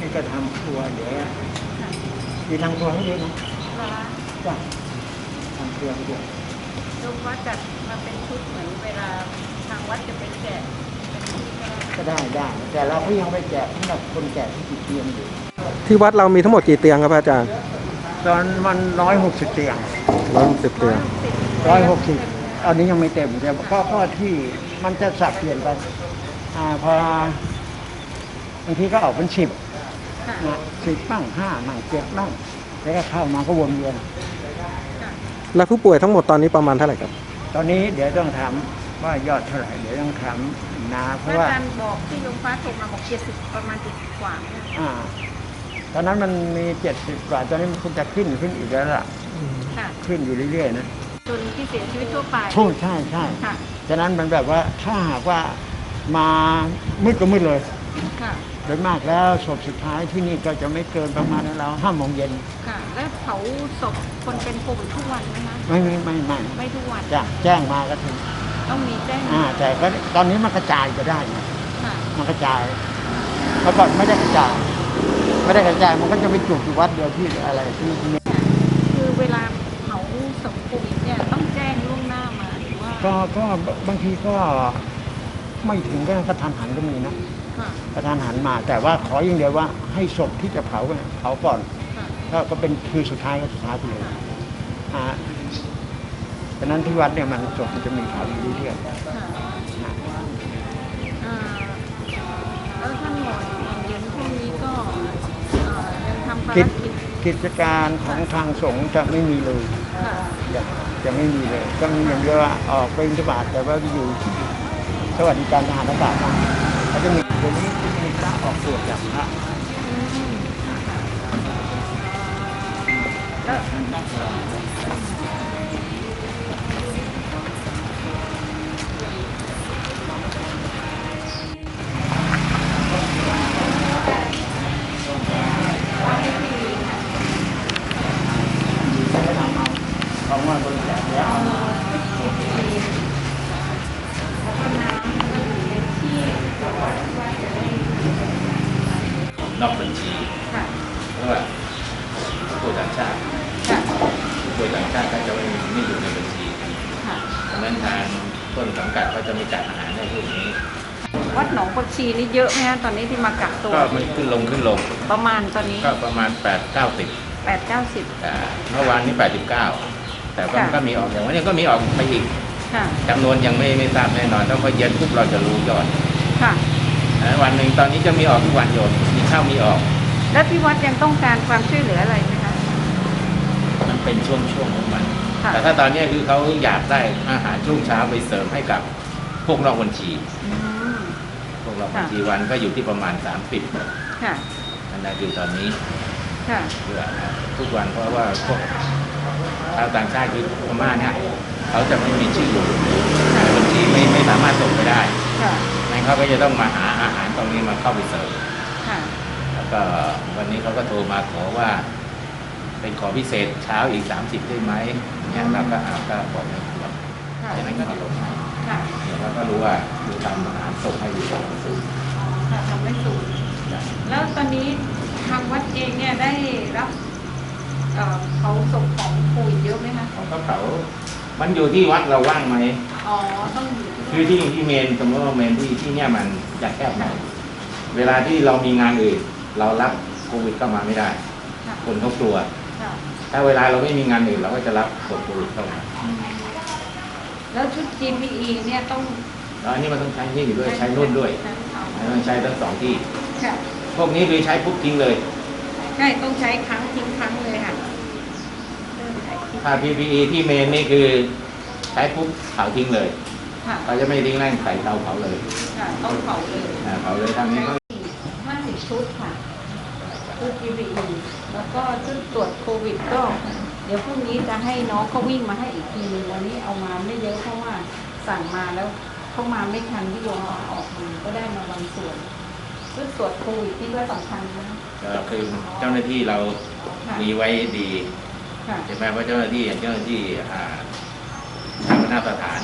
นี่ก็ทำครัวเดี๋ยวมีทำครัวให้ด้วยนะจ้ะทำครัวให้ด้วยลูกว่าจัดมาเป็นชุดเหมือนเวลาทางวัดจะไปแจกเป็นที่ก็ได้ก็ได้ได้ แต่เราก็ยังไปแจกสำหรับคนแก่ที่ติดเตียงอยู่ ที่วัดเรามีทั้งหมดกี่เตียงครับอาจารย์ตอนมันร้อยหกสิบเตียงร้อยสิบเตียงร้อยหกสิบตอนนี้ยังไม่เต็มแต่ก็ก็ที่มันจะสับเปลี่ยนไปอ่าพอ บางทีก็ออกเป็นสิบค่ะนะสิบบ้างห้าบ้างเจ็ดบ้างแล้วก็เข้ามาก็วนเวียนแล้วผู้ป่วยทั้งหมดตอนนี้ประมาณเท่าไหร่ครับ ตอนนี้เดี๋ยวต้องถามว่ายอดเท่าไหร่เดี๋ยวต้องถามนาเพพระราะว่าอาจารย์บอกที่โรงฟ้าโทรมาบอกเจ็ดสิบประมาณเจ็ดสิบกว่าเนี่ยอ่า ตอนนั้นมันมีเจ็ดสิบกว่าตอนนี้มันคงจะขึ้นขึ้นอีกแล้วล่ะค่ะขึ้นอยู่เรื่อยๆนะจนที่เสียชีวิตทั่วไปใช่ใช่ใช่ค่ะ ฉะนั้นมันแบบว่าถ้าหากว่ามามืดก็มืดเลยค่ะ โดยมากแล้วศพสุดท้ายที่นี่ก็จะไม่เกินประมาณเราห้าโมงเย็นค่ะแล้วเผาศพคนเป็นโควิดทุกวันไหมคะไม่ไม่ไม่ไม่ไม่ทุกวันจะแจ้งมาก็ถึงต้องมีแจ้งอ่าแต่ก็ตอนนี้มันกระจายก็ได้นะค่ะมันกระจายเมื่อก่อนไม่ได้กระจายไม่ได้กระจายมันก็จะไปจุกอยู่วัดเดียวที่อะไรที่ที่นี่คือเวลาเผาศพโควิดเนี่ยต้องแจ้งล่วงหน้ามาหรือว่าก็ก็บางทีก็ไม่ถึงก็กระทันหันก็มีนะค่ะ กระทันหันมา แต่ว่าขออย่างเดียวว่าให้ศพที่จะเผาเนี่ยเผาก่อนค่ะก็ก็เป็นคือสุดท้ายก็สุดท้ายไปเลยอ่าฉะนั้นที่วัดเนี่ยมันศพมันจะมีเผาอยู่เรื่อยค่ะๆนะอ่าแล้วท่านหมอเย็นพรุ่งนี้ก็เอ่อยังทำภารกิจกิจกิจการของทางสงฆ์จะไม่มีเลยค่ะจะจะไม่มีเลย ก็มีอย่างเดียวว่าออกเป็นธบาตแต่ว่าอยู่ที่สวัสดิการทหารอากาศนะ เขาจะมีเดี๋ยวนี้จะมีพระออกสวดอย่างพระแล้วมาบริจาคแล้ว นอกบัญชี ค่ะ เพราะว่าผู้ป่วยต่างชาติ ค่ะ ผู้ป่วยต่างชาติก็จะไม่ไม่อยู่ในบัญชี ค่ะ ดังนั้นทางต้นสังกัดก็จะมีจัดอาหารให้พวกนี้ วัดหนองผักชีนี่เยอะไหม ฮะตอนนี้ที่มากักตัวก็มันขึ้นลงขึ้นลง ประมาณตอนนี้ก็ประมาณ 8 9 0 แปดเก้าสิบแต่เมื่อวานนี้ 89 แต่ก็ค่ะก็มีออกอย่างวันนี้ก็มีออกไปอีกค่ะจำนวนยังไม่ไม่ทราบแน่นอนต้องพอเย็นปุ๊บเราจะรู้ยอดค่ะ นะวันหนึ่งตอนนี้จะมีออกทุกวันโยมมีเข้ามีออก แล้วที่วัดยังต้องการความช่วยเหลืออะไรไหมคะ มันเป็นช่วงช่วงๆของมัน ค่ะแต่ถ้าตอนนี้คือเขาอยากได้อาหารช่วงเช้าไปเสริมให้กับพวกนอกบัญชี อืม พวกเราบัญชีวันก็อยู่ที่ประมาณ 30ค่ะอันนั้นอยู่ตอนนี้ค่ะเพื่อนะทุกวันเพราะว่าพวกชาวต่างชาติคือพม่าเนี่ยเขาจะไม่มีชื่ออยู่ในบัญชีไม่ไม่สามารถส่งไปได้ค่ะงั้นเขาก็จะต้องมาหาอาหารตรงนี้มาเข้าไปเสริมค่ะแล้วก็วันนี้เขาก็โทรมาขอว่าเป็นขอพิเศษเช้าอีก 30ได้ไหมเนี่ยเราก็อาก็บอกไม่ควรค่ะฉะนั้นก็มาลงให้ค่ะเดี๋ยวเรา ก็รู้ว่าดูทำอาหารส่งให้อยู่ตรงสูงค่ะทำไม่สูงแล้วตอนนี้ทางวัดเองเนี่ยได้รับเอ่อเขาส่งของโควิดเยอะไหมคะของเขาเขามันอยู่ที่วัดเราว่างไหมอ๋อต้องอยู่คือที่ที่เมนสมมติว่าเมนที่ที่เนี่ยมันจะแคบหน่อยเวลาที่เรามีงานอื่น เรารับโควิดเข้ามาไม่ได้ค่ะคนเขากลัวค่ะถ้าเวลาเราไม่มีงานอื่น เราก็จะรับคนโควิดเข้ามาอืมแล้วชุด GPE เนี่ยต้อง แล้วอันนี้มันต้องใช้นี่ด้วยใช้รุ่นด้วยใช้เอาต้องใช้ทั้งสองที่ค่ะพวกนี้คือใช้ปุ๊บทิ้งเลย ใช่ต้องใช้ครั้งทิ้งครั้งเลยค่ะเริ่มใช้ทิ้งถ้า PPE ที่เมนนี่คือใช้ปุ๊บเผาทิ้งเลยค่ะเขาจะไม่ทิ้งแร่งใส่เตาเผาเลยค่ะต้องเผาเลยอ่าเผาเลยทางนี้ก็ห้าสิบชุดค่ะชุด PPE แล้วก็ชุดตรวจโควิดก็เดี๋ยวพรุ่งนี้จะให้น้องเขาวิ่งมาให้อีกทีนึงวันนี้เอามาไม่เยอะเพราะว่าสั่งมาแล้ว เขามาไม่ทันที่โรงพยาบาลออกมาก็ได้มาบางส่วนชุดตรวจโควิดที่ว่าสำคัญนะก็คือเจ้าหน้าที่เราค่ะมีไว้ดีค่ะใช่ไหมเพราะเจ้าหน้าที่อย่างเจ้าหน้าที่อ่าทางคณะสถาน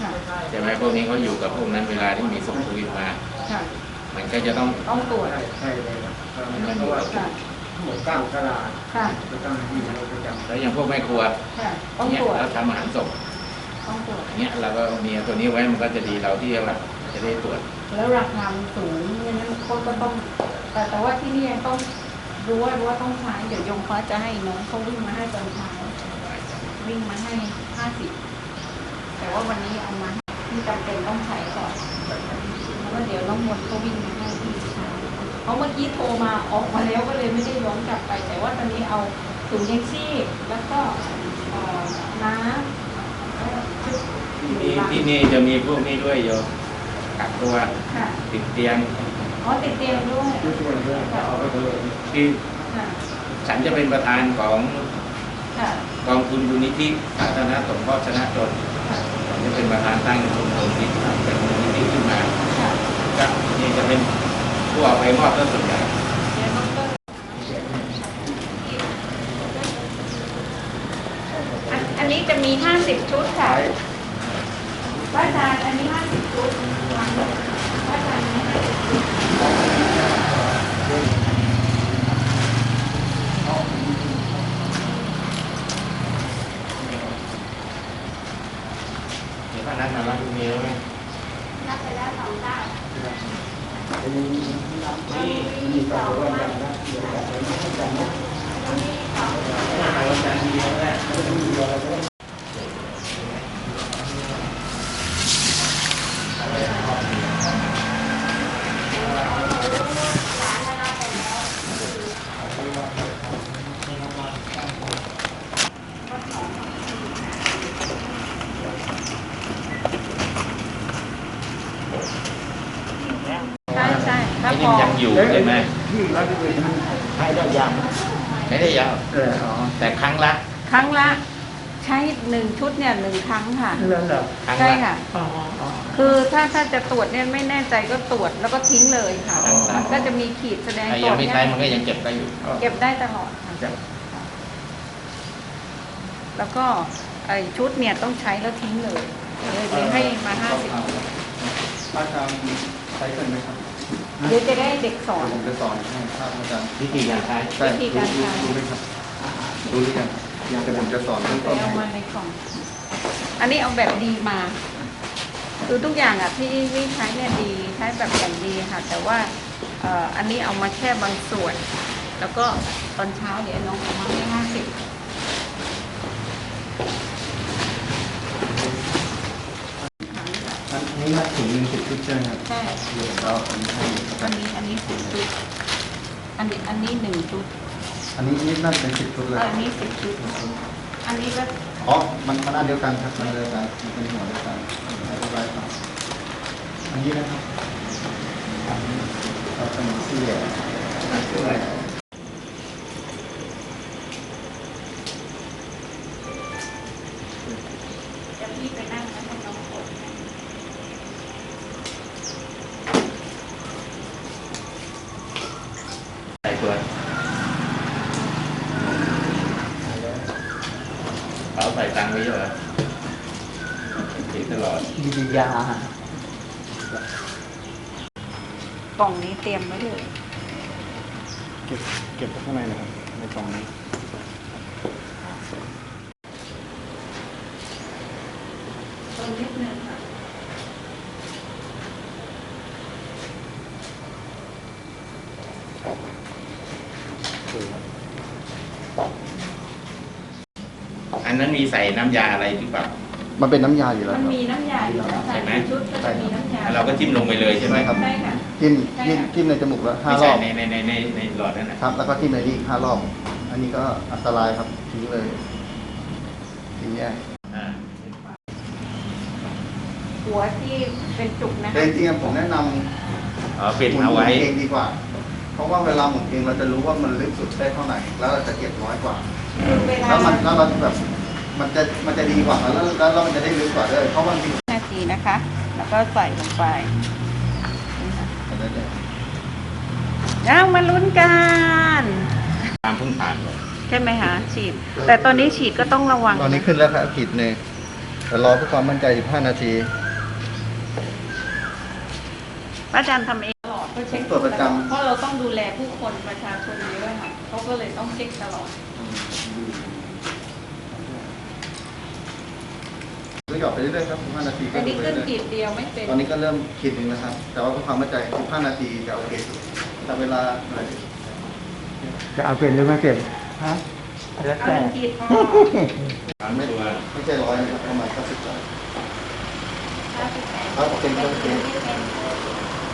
ค่ะใช่ไหมพวกนี้เขาอยู่กับพวกนั้นเวลาที่มีส่งโควิดมาค่ะมันก็จะต้องต้องตรวจใช่เลยครับมันเพอยู่ราะว่ากับค่ะทั้งหมดเก้าตลาดค่ะจะต้องที่เราประจำแล้วอย่างพวกแม่ครัวค่ะต้องเนี่ยตรวจเราทำอาหารศพ ต้องตรวจเนี่ยเราก็มีตัวนี้ไว้มันก็จะดีเราที่ว่าจะได้ตรวจ แล้วราคามันสูงเนี่ยนั้นคนก็ต้อง แต่แต่ว่าที่นี่ยังต้องรู้ว่ารู้ว่าต้องใช้เดี๋ยวยงฟ้าจะให้น้องเขาวิ่งมาให้ตอนเช้าวิ่งมาให้ห้าสิบแต่ว่าวันนี้เอามาที่จำเป็นต้องใช้ก่อนแล้วก็เดี๋ยวน้องมนต์ก็วิ่งมาให้ที่เช้าเพราะเมื่อกี้โทรมาออกมาแล้วก็เลยไม่ได้ย้อนกลับไป แต่ว่าตอนนี้เอาถุงยังชีพแล้วก็เอ่อน้ำแล้วก็ชุดอยู่ ที่หลังที่นี่จะมีพวกนี้ด้วยโยมกักตัวค่ะติดเตียงอ๋อติดเตียงด้วยผู้ช่วยเพื่อนเอาไปเลยที่ค่ะฉันจะเป็นประธานของค่ะกองทุนยูนิธิสาธารณสงเคราะห์ชนะจนค่ะผมจะเป็นประธานตั้งชมรมที่เป็นมูลนิธิขึ้นมาค่ะก็นี่จะเป็นผู้เอาไปมอบก็ส่วนใหญ่ เดี๋ยวน้องก็อันอันนี้ จะมีห้าสิบชุดค่ะพระอาจารย์อันนี้ห้าสิบชุดพระอาจารย์อันนี้ห้าสิบชุดเดี๋ยวพนักงานรับพรุ่งนี้ไหมนับไปแล้วสองเก้ามีมีต่อว่าอย่างนั้นเดี๋ยวจะไปให้กันนะ ใช่ใช่ถ้า ไอ้ พ นี่ อ ยังอยู่ใช่ไหม ที่รัฐบาลใช้ได้ยัง ไม่ได้ยาว เอออ๋อ แต่ครั้งละ ครั้งละใช้หนึ่งชุดเนี่ย หนึ่งครั้งค่ะเรื่องแบบครั้งใช่ละ ค่ะ อ๋ออ๋อ คือถ้าถ้าจะตรวจเนี่ยไม่แน่ใจก็ตรวจแล้วก็ทิ้งเลยค่ะ อ๋อ มันก็จะมีขีดแสดงไอ้ตรยัวงจไม่เนี่ยใช้มันก็ยังเก็บได้อยู่เก็บได้ตลอดค่ะจะแล้วก็ไอชุดเนี่ยต้องใช้แล้วทิ้งเลยเลยเลยให้มาห้าสิบอาจารย์ใช้กันไหมครับเดี๋ยวจะได้เด็กสอน ผมจะสอนให้ครับอาจารย์วิธีการใช้ใช่วิธีการใช้ รู้ไหมครับรู้หรือยังยังแต่ผมจะสอนเบื้องไปต้นเอาให้มาในกล่อง อันนี้เอาแบบดีมา คือทุกอย่างอะที่ที่ใช้เนี่ยดีใช้แบบอย่างดีค่ะ แต่ว่าเอ่ออันนี้เอามาแค่บางส่วน แล้วก็ตอนเช้าเดี๋ยวน้องเอามาให้ห้าสิบอันนี้นัดถึงหนึ่งสิบชุดใช่ไหมครับใช่เดี๋ยวเราอันนี้ให้อาจาอัรนย์นี้อันนี้สิบชุดอันนี้อันนี้หนึ่งชุด อันนี้นี่น่าจะเป็นสิบชุดเลยอันนี้สิบชุด อันนี้ก็ อ๋อมันมันอันเดียวกันครับมันเดียวกันมันเป็นหัวเดียวกันไม่เป็นไรครับอันนี้นะครับอันนี้เราจะมีเสีย จะพี่ไปนั่งแล้วให้น้องกด ใส่ตัวเขาใส่ตังค์ไว้เยอะเหรอถือตลอด มียาก ล่องนี้ เตรียมไว้เลยเก็บเก็บไว้ข้างในนะครับในกล่องนี้ตัวนิดนึงค่ะอันนั้นมีใส่น้ำยาอะไรหรือเปล่ามันเป็นน้ำยาอยู่แล้วมันครับ มีน้ำยาอยู่แล้วค่ะใช่ไหม ชุดก็จะมีน้ำยาแล้วเราก็จิ้มลงไปเลยใช่ไหม ใช่ครับใช่ค่ะ จิ้มจิ้มจิ้มในจมูกแล้วห้าไม่รใช่อบในในในในในหลอดนั่นนะครับ แล้วก็จิ้มในนี้อีกห้ารอบ อันนี้ก็อันตรายครับทิ้งเลยอย่างเงี้ยอ่าหัวที่เป็นจุกนะแต่คะจริงๆผมแนะนำอ๋อปิดเอาไว้หมุนเองดีกว่า เพราะว่าเวลาหมุนเองเราจะรู้ว่ามันลึกสุดได้เท่าไหร่แล้วเราจะเก็บน้อยกว่า คือเวลาแล้วมันแล้วเราแบบมันจะมันจะดีกว่าแล้วแล้วแล้วมันจะได้ลึกกว่าด้วยเพราะบางทีนาทีนะคะ แล้วก็ใส่ลงไป ย่างมาลุ้นกัน ตามเพิ่งผ่านเลยใช่ไหมคะฉีด แต่ตอนนี้ฉีดก็ต้องระวังตอนนี้ขึ้นแล้วครับขีดหนึ่งแต่รอเพื่อความมั่นใจอีก5นาทีพระอาจารย์ทำเองตลอดเพื่อเช็คตรวจประจำเพราะเราต้องดูแลผู้คนประชาชนเยอะค่ะเขาก็เลยต้องเช็คตลอดก็หยอดไปเรื่อยๆครับ15นาทีก็อันดูนี้ไปขึ้นเรื่อยขีดเดียวไม่เป็น ๆตอนนี้ก็เริ่มขีดหนึ่งแล้วครับ แต่ว่าเพื่อความมั่นใจ15นาทีจะโอเคสุด แต่เวลาอะไรจะเอาเป็นหรือไม่เป็นฮะแล้วเอาแต่หนึ่งขีดพอตามไม่ตัวไม่ใช่ร้อยนะครับประมาณ90บาทครับเป็นเครื่องเทส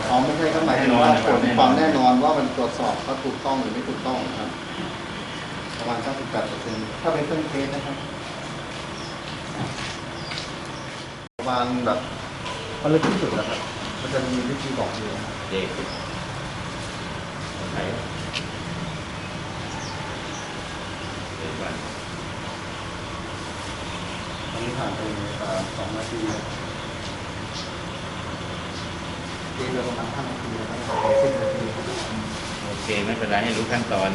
อ๋อไม่ใช่ก็หมายถึงว่าผลความแน่นอนว่ามันตรวจสอบว่าถูกต้องหรือไม่ถูกต้องนะครับประมาณ98เปอร์เซ็นต์ถ้าเป็นเครื่องเทสนะครับประมาณแบบมันลึกที่สุดแล้วครับ มันจะมีวิธีบอกอยู่นะครับเด็ก ใช่เด็กวันตอนนี้ผ่านไปเอ่อสองนาทีแล้วตีไปประมาณห้านาทีนะครับโอเคสิบนาทีครับโอเค ไม่เป็นไรให้รู้ขั้นตอน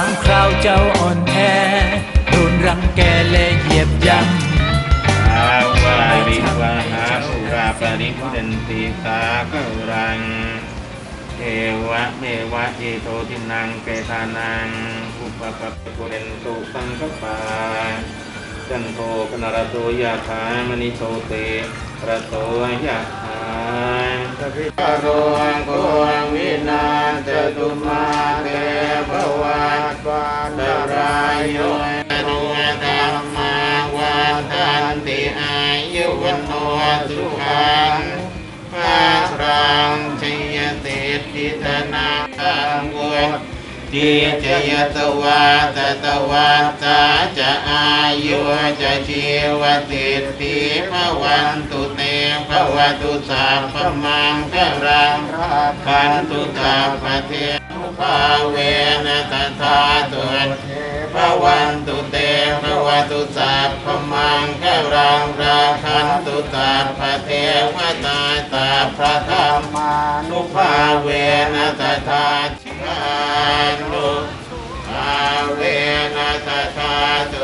างคราวเจ้าอ่อนแอโดนรังแกและเหยียบย่อาวาริวาหาสุราปริพุเดนติสาขรังเอวะเมวะเอโตทินังเปตานังอุปปะปุเรนตุสังกปาจันโทปนารโตยะถามณิโชติระโตยะถา พพิตโรโกวินาจตุมาเตภวัตวันตรายโยนุธรรมาวันตันติอายุวันโนสุขังพาครังชยติทิตนาคังวุติจยตวาตตวาตาจะอายุจะชีวติติภวันตุเต วตุสัพมังครังคันตุสัพพเทภาเวนะตถาตุภวันตุเตภวตุสัพมังครังราคันตุสัพพเทวตาตาพระธรรมานุภาเวนะตถาชิกานุภาเวนะตถาตุ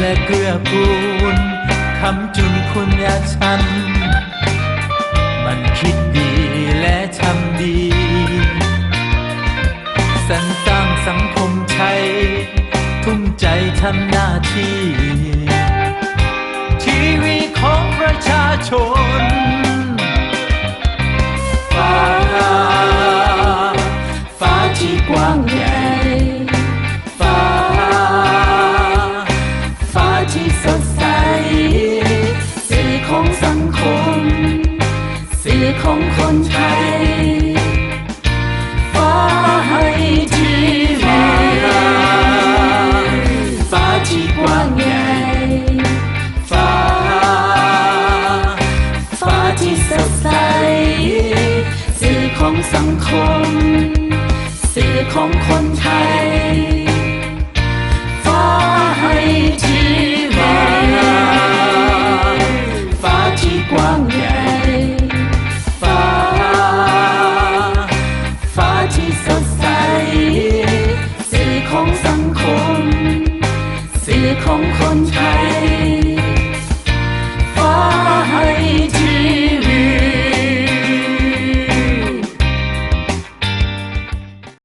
และเกื้อกูลคำจุนคุณยาชัน มันคิดดีและทำดีสรรสร้างสังคมไทย ทุ่มใจทำหน้าที่ ทีวีของประชาชนฟ้าฟ้าที่กว้าง ของสังคม สื่อของคนไทย